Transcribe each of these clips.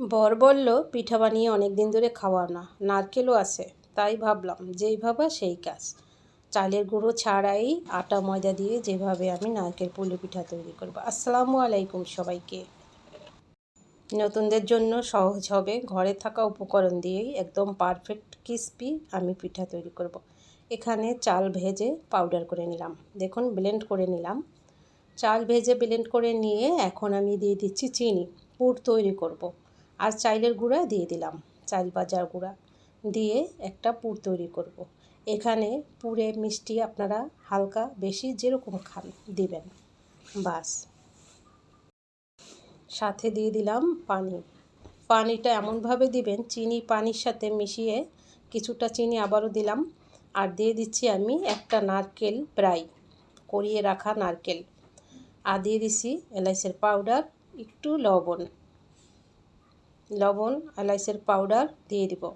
বর বলল, পিঠা বানিয়ে অনেক দিন ধরে খাওয়া না, নারকেলও আছে। তাই ভাবলাম, যেই ভাবা সেই কাজ। চালের গুঁড়ো ছাড়াই আটা, ময়দা দিয়ে যেভাবে আমি নারকেল পুলি পিঠা তৈরি করব। আসসালামু আলাইকুম সবাইকে। নতুনদের জন্য সহজ হবে। ঘরে থাকা উপকরণ দিয়েই একদম পারফেক্ট, ক্রিস্পি আমি পিঠা তৈরি করব। এখানে চাল ভেজে পাউডার করে নিলাম। দেখুন, ব্লেন্ড করে নিলাম। চাল ভেজে ব্লেন্ড করে নিয়ে এখন আমি দিয়ে দিচ্ছি চিনি। পুর তৈরি করব। আর চাইলের গুঁড়া দিয়ে দিলাম চাল বাজার গুঁড়া। দিয়ে একটা পুর তৈরি করব। এখানে পুরে মিষ্টি আপনারা হালকা বেশি যেরকম খান, দিবেন। বাস। সাথে দিয়ে দিলাম পানি। পানিটা এমনভাবে দিবেন, চিনি পানির সাথে মিশিয়ে কিছুটা চিনি আবারও দিলাম। আর দিয়ে দিচ্ছি আমি একটা নারকেল প্রায় করিয়ে রাখা নারকেল। আর দিয়ে দিছি এলাইচের পাউডার, একটু লবণ। লবণ, এলাইচের পাউডার দিয়ে দিব।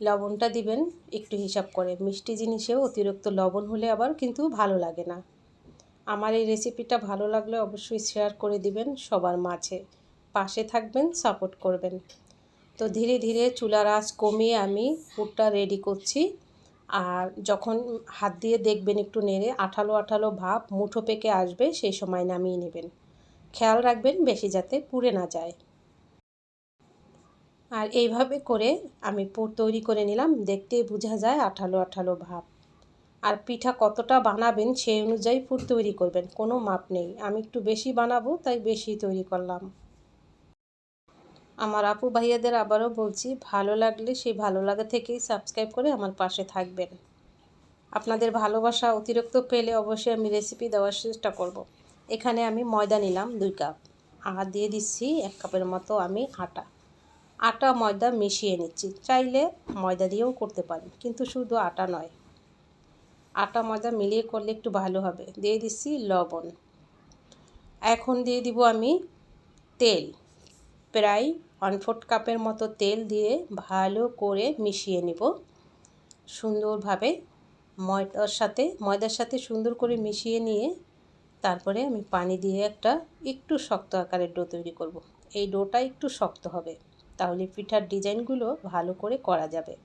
লবণটা দিবেন একটু হিসাব করে। মিষ্টি জিনিসেও অতিরিক্ত লবণ হলে আবার কিন্তু ভালো লাগে না। আমার এই রেসিপিটা ভালো লাগলে অবশ্যই শেয়ার করে দিবেন সবার মাঝে। পাশে থাকবেন, সাপোর্ট করবেন। তো ধীরে ধীরে চুলার আঁচ কমিয়ে আমি পুরটা রেডি করছি। আর যখন হাত দিয়ে দেখবেন একটু নেড়ে আঠালো আঠালো ভাব মুঠো পেকে আসবে, সেই সময় নামিয়ে নেবেন। খেয়াল রাখবেন বেশি যাতে পুড়ে না যায়। আর এইভাবে করে আমি পুর তৈরি করে নিলাম। দেখতেই বোঝা যায় আঠালো আঠালো ভাব। আর পিঠা কতটা বানাবেন সেই অনুযায়ী পুর তৈরি করবেন, কোনো মাপ নেই। আমি একটু বেশি বানাবো, তাই বেশি তৈরি করলাম। আমার আপু ভাইয়াদের আবারও বলছি, ভালো লাগলে সেই ভালো লাগা থেকেই সাবস্ক্রাইব করে আমার পাশে থাকবেন। আপনাদের ভালোবাসা অতিরিক্ত পেলে অবশ্যই আমি রেসিপি দেওয়ার চেষ্টা করব। এখানে আমি ময়দা নিলাম দুই কাপ আর দিয়ে দিচ্ছি এক কাপের মতো আমি আটা। আটা, ময়দা মিশিয়ে নিচ্ছি। চাইলে ময়দা দিয়েও করতে পারেন, কিন্তু শুধু আটা নয়। আটা, ময়দা মিলিয়ে করলে একটু ভালো হবে। দিয়ে দিচ্ছি লবণ। এখন দিয়ে দিব আমি তেল। প্রায় ওয়ান ফোর্থ কাপের মতো তেল দিয়ে ভালো করে মিশিয়ে নিব। সুন্দরভাবে ময়দার সাথে ময়দার সাথে সুন্দর করে মিশিয়ে নিয়ে তারপরে আমি পানি দিয়ে একটা একটু শক্ত আকারের ডো তৈরি করব। এই ডোটা একটু শক্ত হবে। তাহলে পিঠার ডিজাইনগুলো ভালো করে করা যাবে।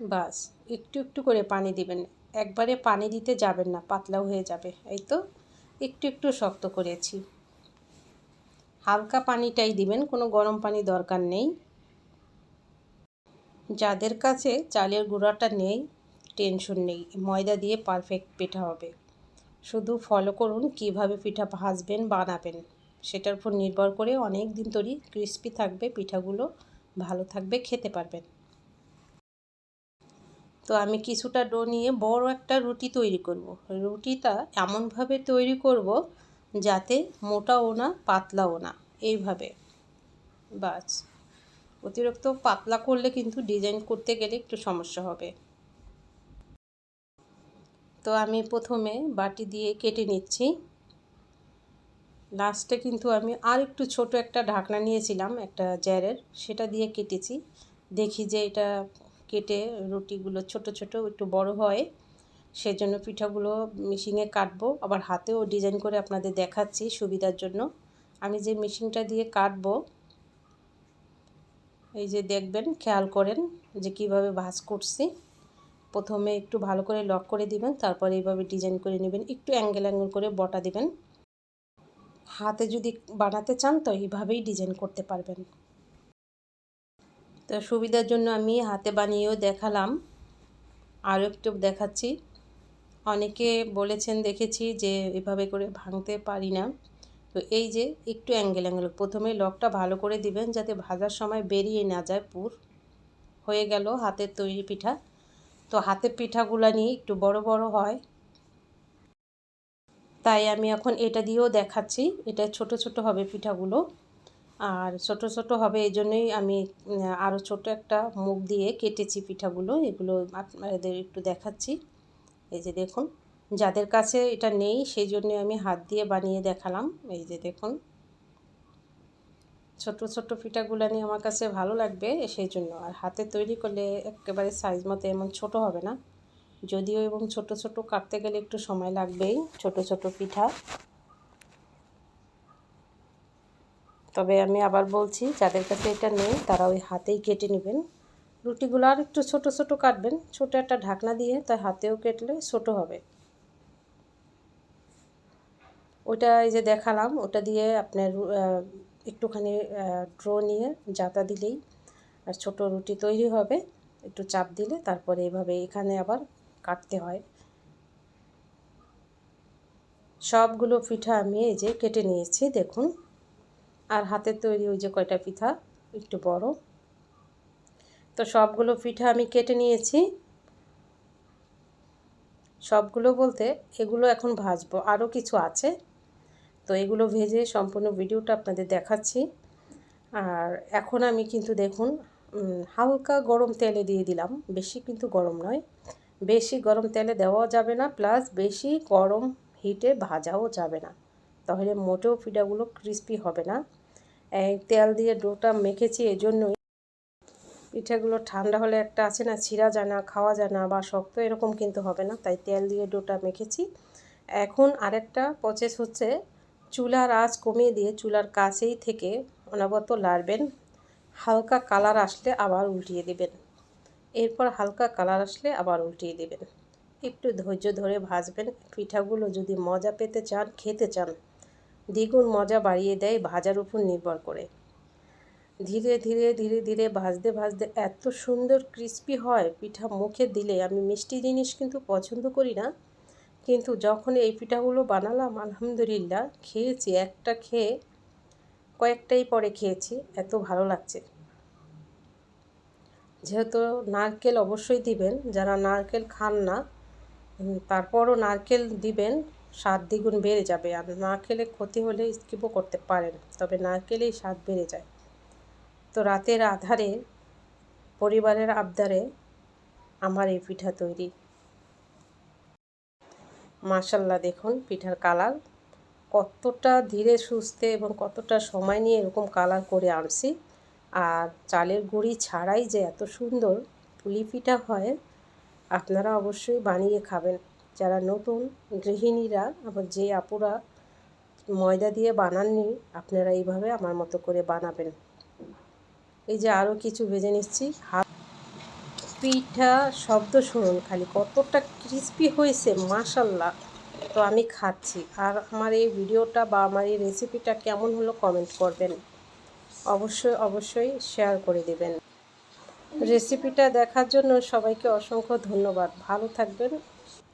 বাস, একটু একটু করে পানি দিবেন। একবারে পানি দিতে যাবেন না, পাতলাও হয়ে যাবে, এই তো। একটু একটু শক্ত করেছি। হালকা পানিটাই দিবেন, কোনো গরম পানি দরকার নেই। যাদের কাছে চালের গুঁড়াটা নেই, টেনশন নেই, ময়দা দিয়ে পারফেক্ট পিঠা হবে। শুধু ফলো করুন, কীভাবে পিঠা ভাজবেন, বানাবেন। সেটার উপর নির্ভর করে অনেক দিন ধরে ক্রিস্পি থাকবে, পিঠাগুলো ভালো থাকবে, খেতে পারবেন। তো আমি কিছুটা ডো নিয়ে বড় একটা রুটি তৈরি করব। রুটিটা এমনভাবে তৈরি করব যাতে মোটাও না, পাতলাও না, এইভাবে। বাস। অতিরিক্ত পাতলা করলে কিন্তু ডিজাইন করতে গেলে একটু সমস্যা হবে। তো আমি প্রথমে বাটি দিয়ে কেটে নিচ্ছি। লাস্টে কিন্তু আমি আর একটু ছোট একটা ঢাকনা নিয়েছিলাম, একটা জ্যারের। সেটা দিয়ে কেটেছি। দেখি যে এটা কেটে রুটিগুলো ছোট ছোট একটু বড় হয়, সেজন্য পিঠাগুলো মেশিনে কাটবো। আবার হাতেও ডিজাইন করে আপনাদের দেখাচ্ছি সুবিধার জন্য। আমি যে মেশিনটা দিয়ে কাটবো, এই যে দেখবেন, খেয়াল করেন যে কীভাবে ভাজ করছি। প্রথমে একটু ভালো করে লক করে দিবেন, তারপর এইভাবে ডিজাইন করে নেবেন। একটু অ্যাঙ্গেল অ্যাঙ্গেল করে বটা দিবেন। হাতে যদি বানাতে চান, তো এইভাবেই ডিজাইন করতে পারবেন। তো সুবিধার জন্য আমি হাতে বানিয়েও দেখালাম। আরও একটু দেখাচ্ছি। অনেকে বলেছেন, দেখেছি যে এভাবে করে ভাঙতে পারি না। তো এই যে একটু অ্যাঙ্গেল অ্যাঙ্গেল প্রথমে লকটা ভালো করে দিবেন যাতে ভাজার সময় বেরিয়ে না যায় পুর। হয়ে গেল হাতের তৈরি পিঠা। তো হাতের পিঠাগুলো নিয়ে একটু বড় বড় হয়। তাই আমি এখন এটা দিয়েও দেখাচ্ছি। এটা ছোট ছোট হবে পিঠাগুলো। আর ছোট ছোট হবে এই জন্যই আমি আরও ছোট একটা মুখ দিয়ে কেটেছি পিঠাগুলো। এগুলো আপনাদের একটু দেখাচ্ছি। এই যে দেখুন, যাদের কাছে এটা নেই সেই জন্য আমি হাত দিয়ে বানিয়ে দেখালাম। এই যে দেখুন, ছোট ছোট পিঠাগুলো নিয়ে আমার কাছে ভালো লাগবে সেই জন্য আর হাতে তৈরি করলে একেবারে সাইজ মতো এমন ছোট হবে না। যদিও এবং ছোট ছোট কাটতে গেলে একটু সময় লাগবেই, ছোট ছোট পিঠা। তবে আমি আবার বলছি, যাদের কাছে এটা নেই, তারা ওই হাতেই কেটে নেবেন। রুটিগুলো আর একটু ছোটো ছোটো কাটবেন, ছোটো একটা ঢাকনা দিয়ে তাই হাতেও কেটলে ছোটো হবে। ওটা এই যে দেখালাম, ওটা দিয়ে আপনার একটুখানি ড্রো নিয়ে জাতা দিলেই আর ছোটো রুটি তৈরি হবে। একটু চাপ দিলে তারপরে এইভাবে এখানে আবার কাটতে হয়। সবগুলো পিঠা আমি এই যে কেটে নিয়েছি, দেখুন। আর হাতের তৈরি ওই যে কয়টা পিঠা, একটু বড়। তো সবগুলো পিঠা আমি কেটে নিয়েছি। সবগুলো বলতে এগুলো এখন ভাজবো আরও কিছু আছে। তো এগুলো ভেজে সম্পূর্ণ ভিডিওটা আপনাদের দেখাচ্ছি। আর এখন আমি কিন্তু দেখুন হালকা গরম তেলে দিয়ে দিলাম, বেশি কিন্তু গরম নয়। বেশি গরম তেলে দেওয়াও যাবে না, প্লাস বেশি গরম হিটে ভাজাও যাবে না। তাহলে মোটেও পিঠাগুলো ক্রিস্পি হবে না। তেল দিয়ে ডোটা মেখেছি এই জন্যই পিঠাগুলো ঠান্ডা হলে একটা আছে না, ছিঁড়া যায় না খাওয়া যায় না বা শক্ত এরকম কিন্তু হবে না, তাই তেল দিয়ে ডোটা মেখেছি। এখন আরেকটা প্রসেস হচ্ছে, চুলার আঁচ কমিয়ে দিয়ে চুলার কাছেই থেকে অনাবত লাড়বেন। হালকা কালার আসলে আবার উল্টিয়ে দিবেন। এরপর হালকা কালার আসলে আবার উল্টিয়ে দেবেন। একটু ধৈর্য ধরে ভাজবেন। পিঠাগুলো যদি মজা পেতে চান, খেতে চান। দ্বিগুণ মজা বাড়িয়ে দেয় ভাজার উপর নির্ভর করে। ধীরে ধীরে ধীরে ধীরে ভাজতে ভাজতে এত সুন্দর ক্রিস্পি হয়, পিঠা মুখে দিলে। আমি মিষ্টি জিনিস কিন্তু পছন্দ করি না। কিন্তু যখন এই পিঠাগুলো বানালাম, আলহামদুলিল্লাহ, খেয়েছি। একটা খেয়ে, কয়েকটাই পরে খেয়েছি। এত ভালো লাগছে। যেহেতু নারকেল অবশ্যই দিবেন, যারা নারকেল খান না তারপরও নারকেল দিবেন, স্বাদ দ্বিগুণ বেড়ে যাবে। আর না খেলে ক্ষতি হলে স্কিপও করতে পারেন, তবে নারকেলেই স্বাদ বেড়ে যায়। তো রাতের আধারে, পরিবারের আবদারে আমার এই পিঠা তৈরি। মাশাল্লাহ, দেখুন পিঠার কালার। কতটা ধীরে সুস্থে এবং কতটা সময় নিয়ে এরকম কালার করে আনছি। আর চালের গুঁড়ি ছাড়াই যে এত সুন্দর পুলি পিঠা হয়, আপনারা অবশ্যই বানিয়ে খাবেন। যারা নতুন গৃহিণীরা আবার যে আপুরা ময়দা দিয়ে বানাননি, আপনারা এইভাবে আমার মতো করে বানাবেন। এই যে আরও কিছু ভেজে নিচ্ছি। হাত পিঠা শব্দ শুনুন খালি, কতটা ক্রিস্পি হয়েছে, মাশাল্লাহ। তো আমি খাচ্ছি। আর আমার এই ভিডিওটা বা আমার এই রেসিপিটা কেমন হলো কমেন্ট করবেন। অবশ্যই অবশ্যই শেয়ার করে দেবেন। রেসিপিটা দেখার জন্য সবাইকে অসংখ্য ধন্যবাদ। ভালো থাকবেন।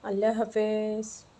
আল্লাহ হাফেজ।